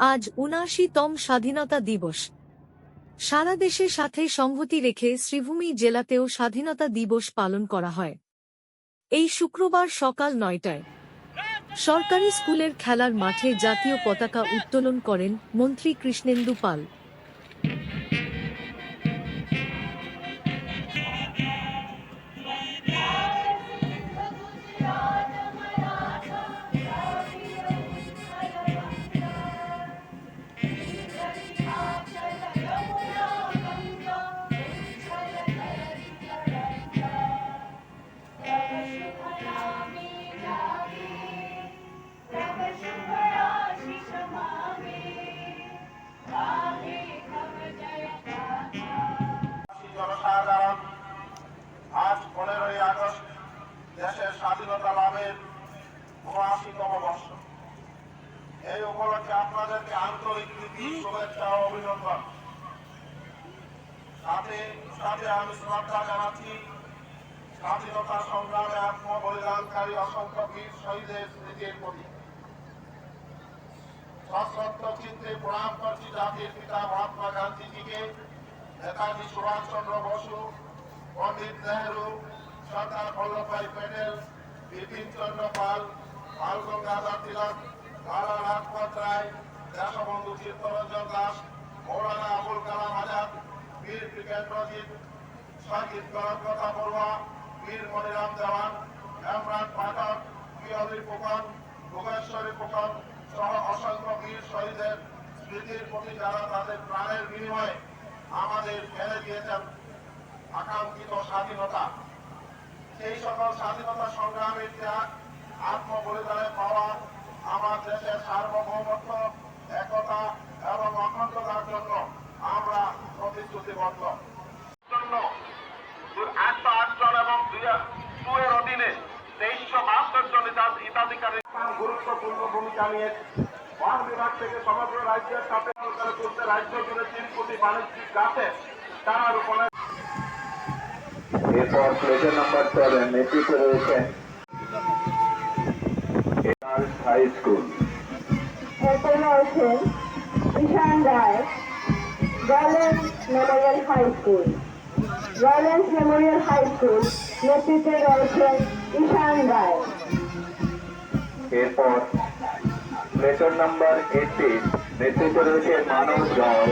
আজ উনআশিতম স্বাধীনতা দিবস। সারা দেশের সাথে সংহতি রেখে শ্রীভূমি জেলাতেও স্বাধীনতা দিবস পালন করা হয়। এই শুক্রবার সকাল নয়টায় সরকারি স্কুলের খেলার মাঠে জাতীয় পতাকা উত্তোলন করেন মন্ত্রী কৃষ্ণেন্দু পাল। আজ পনেরোই আগস্ট দেশের স্বাধীনতা লাভের উনআশিতম বর্ষ। এই উপলক্ষে আপনাদেরকে আন্তরিক প্রীতি, শুভেচ্ছা ও অভিনন্দন। সাথে সাথে আমি শ্রদ্ধা জানাচ্ছি স্বাধীনতা সংগ্রামে আত্মবলিদানকারী অসংখ্য বীর শহীদের স্মৃতির প্রতি। সশ্রদ্ধ চিত্রে প্রণাম করছি জাতির পিতা মহাত্মা গান্ধীজিকে, নেতাজি সুভাষচন্দ্র বসু পণ্ডিত নেহরু সর্দার বল্লভভাই প্যাটেল, বিপিন চন্দ্র পাল বাল গঙ্গাধর তিলক লালা লাজপত রায় দেশবন্ধু চিত্তরঞ্জন দাস, মৌলানা আবুল কালাম আজাদ, বীর ক্রিকেটরজিৎ সংগীত গণপ্রতা বড়ুয়া বীর মনিরাম দেওয়ান, হেমরাজ পাঠক পিয়লি ফুকন ভুবনেশ্বরী ফুকন সহ অসংখ্য বীর শহীদের স্মৃতির প্রতি যারা তাদের প্রাণের বিনিময়ে আমাদের ফেলে দিয়েছেন আকাঙ্ক্ষিত স্বাধীনতা। সেই সকল স্বাধীনতা সংগ্রামের ত্যাগ আত্মবলিদানে পাওয়া আমার দেশের সার্বভৌমত্ব, একতা এবং অখণ্ডতার জন্য আমরা প্রতিশ্রুতিবদ্ধ। গুরুত্বপূর্ণ ভূমিকা সমগ্র রাজ্যের তিন কোটি বাণিজ্যিক চারা রোপণের এরপর প্লেজার নাম্বার সেভেন নেতৃত্বে রয়েছেন হাই স্কুল ঈশান রায় রয়্যালেন্স মেমোরিয়াল হাই স্কুল রয়্যালেন্স মেমোরিয়াল হাই স্কুল নেতৃত্বে রয়েছেন ঈশান রায়। এরপর নাম্বার এইটিন নেতৃত্বে রয়েছেন মানব জয়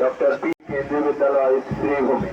ডক্টর পি কেন্দ্রীয় বিদ্যালয় শ্রীভূমি